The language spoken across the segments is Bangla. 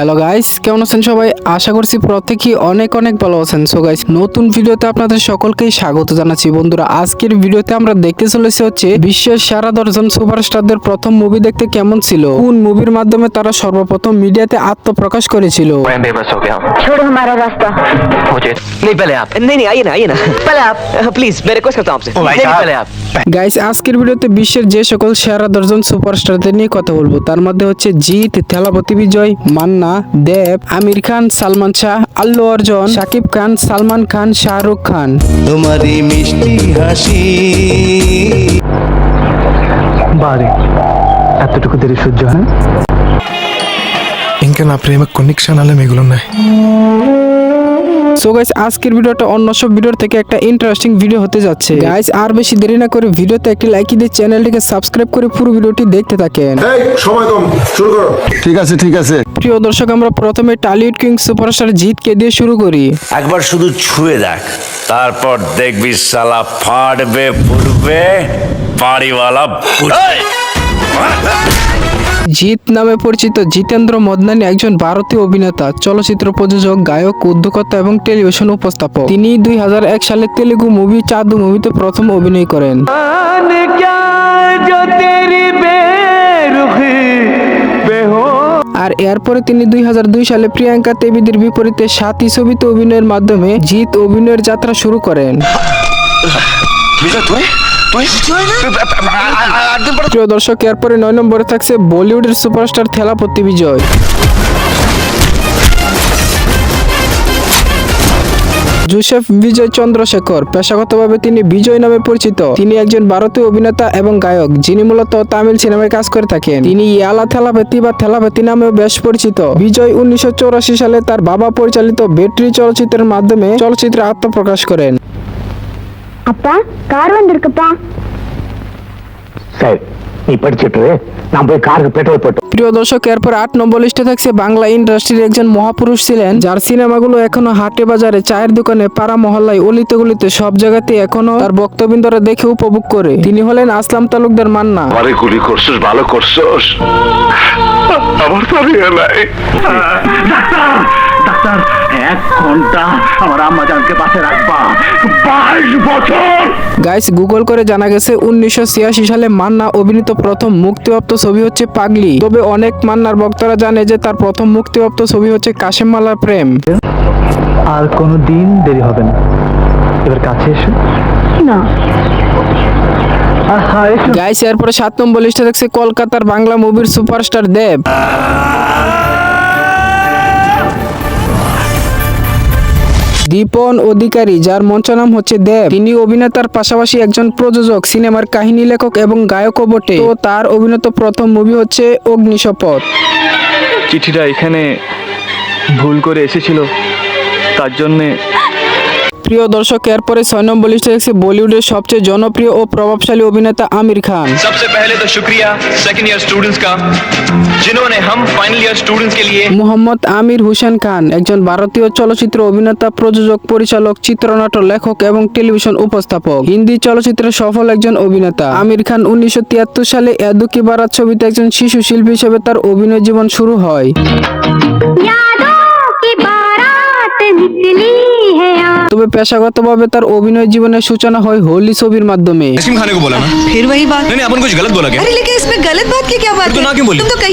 হ্যালো গাইস কেমন আছেন সবাই? আশা করছি প্রত্যেকেই অনেক অনেক ভালো আছেন। সো গাইস নতুন ভিডিওতে আপনাদের সকলকেই স্বাগত জানাচ্ছি। বন্ধুরা আজকের ভিডিওতে আমরা দেখতে চলেছি হচ্ছে বিশ্বের সারা দর্জন সুপারস্টারদের প্রথম মুভি দেখতে কেমন ছিল? কোন মুভির মাধ্যমে তারা সর্বপ্রথম মিডিয়াতে আত্মপ্রকাশ করেছিল? গাইস আজকের ভিডিওতে বিশ্বের যে সকল সেরা দর্জন সুপারস্টারদের নিয়ে কথা বলব। তার মধ্যে হচ্ছে জিৎ থেলাপতি বিজয় মান্না দেব আমির খান সালমান শাহ আল্লু অর্জন শাকিব খান সালমান খান শাহরুখ খান তোমারই মিষ্টি হাসি বারে এতটুকু দেরি সহ্য হয় না? ఇంకా నా ప్రేమ కొన్ని క్షణాలే మిగులున్నాయి সো গাইস আজকের ভিডিওটা অন্য সব ভিডিওর থেকে একটা ইন্টারেস্টিং ভিডিও হতে যাচ্ছে। গাইস আর বেশি দেরি না করে ভিডিওতে একটি লাইক দিয়ে চ্যানেলটিকে সাবস্ক্রাইব করে পুরো ভিডিওটি দেখতে থাকেন। এই সময় কম শুরু করো। ঠিক আছে ঠিক আছে। প্রিয় দর্শক আমরা প্রথমে টালিউড কিং সুপারস্টার জিতকে দিয়ে শুরু করি। একবার শুধু ছুঁয়ে দেখ তারপর দেখবি সালা ফাটবে ফুটবে বাড়িওয়ালা ফুটবে। জিৎ নামে পরিচিত জিতেন্দ্র মদনানি একজন ভারতীয় অভিনেতা চলচ্চিত্র প্রযোজক গায়ক উদ্যোক্তা এবং টেলিভিশন উপস্থাপক। তিনি দুই হাজার এক সালে তেলুগু মুভি চাঁদু মুভিতে প্রথম অভিনয় করেন। আর এরপরে তিনি দুই হাজার দুই সালে প্রিয়াঙ্কা তেবিদের বিপরীতে সাথী ছবিতে অভিনয়ের মাধ্যমে জিৎ অভিনয়ের যাত্রা শুরু করেন। প্রিয় দর্শক, এরপরে নয় নম্বরে থাকছে বলিউডের সুপারস্টার থেলাপতি বিজয়। জোসেফ বিজয় চন্দ্রশেখর, পেশাগতভাবে তিনি বিজয় নামে পরিচিত। তিনি একজন ভারতীয় অভিনেতা এবং গায়ক, যিনি মূলত তামিল সিনেমায় কাজ করে থাকেন। তিনি ইয়ালা থেলাপতি বা থেলাপতি নামেও বেশ পরিচিত। বিজয় উনিশশো চুরাশি সালে তার বাবা পরিচালিত ব্যাটারি চলচ্চিত্রের মাধ্যমে চলচ্চিত্রে আত্মপ্রকাশ করেন। அப்பா கார் வந்திருக்குப்பா সে நீ படிச்சிட்டு நான் போய் காருக்கு பெட்ரோல் போட்டு প্রিয় দর্শক এরপর আট নম্বর লিস্টে থাকছে বাংলা ইন্ডাস্ট্রির একজন মহাপুরুষ ছিলেন যার সিনেমাগুলো এখনো হাটে বাজারে চায়ের দোকানে পাড়া মহল্লায় অলিতে গলিতে সব জায়গাতে এখনো তার বক্তবিন্দরা দেখে উপভোগ করে তিনি হলেন আসলাম তালুকদার মান্না আমারে গুলি করছিস ভালো করছিস আমার তো আর ইয়ে নাই ডাক্তার এক ঘণ্টা আমার আম্মা জানকে পাশে রাখবা। বাইশ বছর! গাইস গুগল করে জানা গেছে উনিশশো ছিয়াশি সালে মান্না অভিনীত প্রথম মুক্তিপ্রাপ্ত ছবি হচ্ছে পাগলি। তবে অনেক মান্নার ভক্তরা জানে যে তার প্রথম মুক্তিপ্রাপ্ত ছবি হচ্ছে কাশেম মালার প্রেম। আর কোনো দিন দেরি হবে না। এবার কাছে এসো। না। গাইস এরপরে সাত নম্বর লিস্টে থাকছে কলকাতার বাংলা মুভির সুপারস্টার দেব। দীপন অধিকারী, যার মঞ্চ নাম হচ্ছে দেব। তিনি অভিনেতার পাশাপাশি একজন প্রযোজক, সিনেমার কাহিনী লেখক এবং গায়কও বটে তো তার অভিনীত প্রথম মুভি হচ্ছে অগ্নিশপথ। চিঠিটা এখানে ভুল করে এসেছিল। তার জন্যে প্রিয় দর্শক এরপরে ছয় নম্বর লিস্টে থাকছে বলিউডের সবচেয়ে জনপ্রিয় ও প্রভাবশালী অভিনেতা আমির খান सबसे पहले तो शुक्रिया सेकंड ईयर स्टूडेंट्स का जिन्होंने हम फाइनल ईयर स्टूडेंट्स के लिए মোহাম্মদ আমির হোসেন খান একজন ভারতীয় চলচ্চিত্র অভিনেতা প্রযোজক পরিচালক চিত্রনাট্য লেখক এবং টেলিভিশন উপস্থাপক হিন্দি চলচ্চিত্রে সফল একজন অভিনেতা আমির খান উনিশশো সালে এদুকি বারাত ছবিতে একজন শিশু শিল্পী হিসেবে তার অভিনয় জীবন শুরু হয় यादों की बारात निकली है आज তবে পেশাগতভাবে তার অভিনয় জীবনের সূচনা হয় হোলি ছবির মাধ্যমে।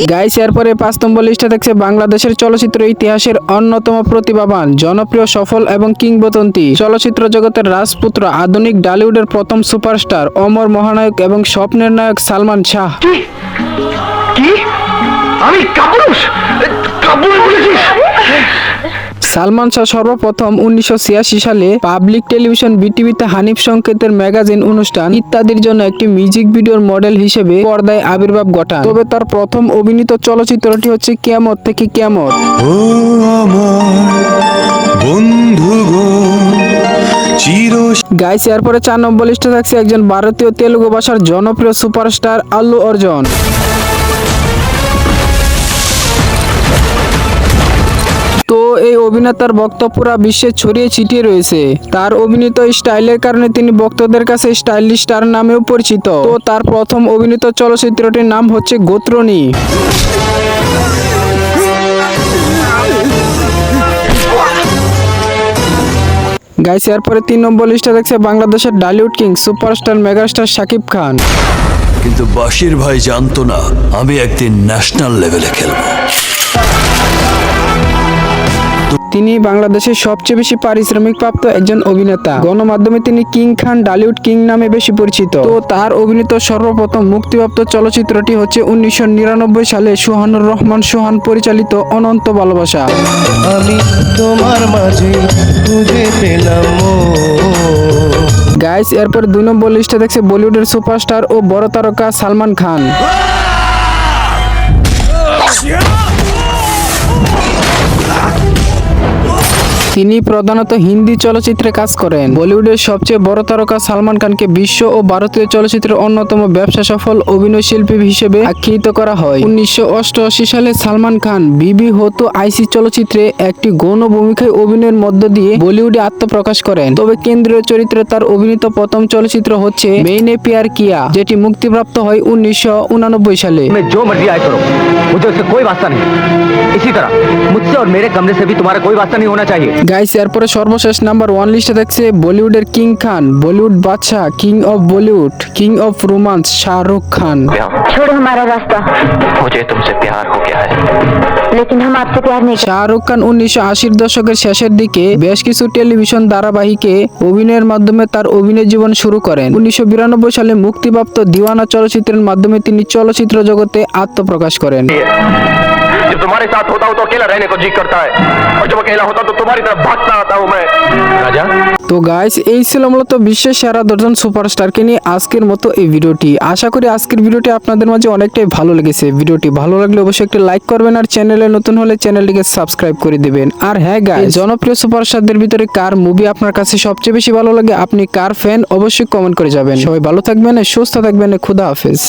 গাইস এরপরে পাঁচ নম্বর লিস্টে বাংলাদেশের চলচ্চিত্র ইতিহাসের অন্যতম প্রতিভাবান জনপ্রিয় সফল এবং কিংবদন্তি। চলচ্চিত্র জগতের রাজপুত্র আধুনিক ডালিউডের প্রথম সুপারস্টার অমর মহানায়ক এবং স্বপ্নের নায়ক সালমান শাহ। আমি কাপুরুষ? কাপুরুষ সালমান শাহ সর্বপ্রথম উনিশশো ছিয়াশি সালে পাবলিক টেলিভিশন বিটিভিতে হানিফ সংকেতের ম্যাগাজিন অনুষ্ঠান ইত্যাদির জন্য একটি মিউজিক ভিডিওর মডেল হিসেবে পর্দায় আবির্ভাব ঘটান। তবে তার প্রথম অভিনীত চলচ্চিত্রটি হচ্ছে কিয়ামত থেকে কিয়ামত। গাইস এরপরে চার নম্বর লিস্টে থাকছে একজন ভারতীয় তেলুগু ভাষার জনপ্রিয় সুপারস্টার আল্লু অর্জন। তো এই অভিনেতার বক্তব্যরা বিশ্বে ছড়িয়ে ছিটিয়ে রয়েছে। তার অভিনীত স্টাইলের কারণে তিনি ভক্তদের কাছে স্টাইলিশ স্টার নামেও পরিচিত। তো তার প্রথম অভিনীত চলচ্চিত্রটির নাম হচ্ছে গোত্রণী। গাইস, এরপরে তিন নম্বর লিস্টে দেখছে বাংলাদেশের Dhallywood king, superstar, megastar Shakib Khan. কিন্তু বাশির ভাই জানতো না, আমি একদিন ন্যাশনাল লেভেলে খেলব। তিনি বাংলাদেশের সবচেয়ে বেশি পারিশ্রমিক প্রাপ্ত একজন অভিনেতা। গণমাধ্যমে তিনি কিং খান ডালিউড কিং নামে বেশি পরিচিত। তো তার অভিনীত সর্বপ্রথম মুক্তিপ্রাপ্ত চলচ্চিত্রটি হচ্ছে উনিশশো নিরানব্বই সালে সুহানুর রহমান সোহান পরিচালিত অনন্ত ভালোবাসা। আমি তোমার মাঝে পেলাম গাইস এরপর দুই নম্বর লিস্টে দেখছে বলিউডের সুপারস্টার ও বড় তারকা সালমান খান। তিনি প্রধানত হিন্দি চলচ্চিত্রে কাজ করেন বলিউডের সবচেয়ে বড় তারকা সালমান খানকে বিশ্ব ও ভারতীয় চলচ্চিত্রের অন্যতম ব্যবসা সফল অভিনয় শিল্পী হিসেবে আখ্যায়িত করা হয় উনিশশো অষ্টআশি সালে সালমান খান বিবি হতো আইসি চলচ্চিত্রে একটি গৌণ ভূমিকায় অভিনয়ের মধ্য দিয়ে বলিউডে আত্মপ্রকাশ করেন তবে কেন্দ্রীয় চরিত্রে তার অভিনীত প্রথম চলচ্চিত্র হচ্ছে মেইনে পিয়ার কিয়া যেটি মুক্তিপ্রাপ্ত হয় উনিশশো উনানব্বই সালে मैं जो मर्जी आए करो मुझे उससे कोई वास्ता नहीं इसी तरह मुझसे और मेरे कमरे से भी तुम्हारा कोई वास्ता नहीं होना चाहिए গাইস এরপরে সর্বশেষ নাম্বার ওয়ান লিস্টে দেখছে বলিউডের king Khan Bollywood Badshah king of Bollywood king of romance Shahrukh Khan छोड़ो हमारा रास्ता मुझे तुमसे प्यार हो गया है लेकिन हम आपसे प्यार नहीं শাহরুখ খান উনিশশো আশির দশকের শেষের দিকে বেশ কিছু টেলিভিশন ধারাবাহিকে অভিনয়ের মাধ্যমে তার অভিনয় জীবন শুরু করেন উনিশশো বিরানব্বই সালে মুক্তিপ্রাপ্ত দিওয়ানা চলচ্চিত্রের মাধ্যমে তিনি চলচ্চিত্র জগতে আত্মপ্রকাশ করেন जब तुम्हारे साथ होता हूँ तो अकेला रहने को जी करता है और जब अकेला होता हूँ तो तुम्हारी तरफ भागता आता हूँ मैं राजा তো গাইস এই ছিল মূলত বিশ্বের সেরা দশজন সুপারস্টারকে নিয়ে আজকের মতো এই ভিডিওটি আশা করি আজকের ভিডিওটি আপনাদের মাঝে অনেকটাই ভালো লেগেছে ভিডিওটি ভালো লাগলে অবশ্যই একটি লাইক করবেন আর চ্যানেলে নতুন হলে চ্যানেলটিকে সাবস্ক্রাইব করে দিবেন। আর হ্যাঁ গাই জনপ্রিয় সুপারস্টারদের ভিতরে কার মুভি আপনার কাছে সবচেয়ে বেশি ভালো লাগে? আপনি কার ফ্যান অবশ্যই কমেন্ট করে যাবেন। সবাই ভালো থাকবেন সুস্থ থাকবেন খুদা হাফেজ।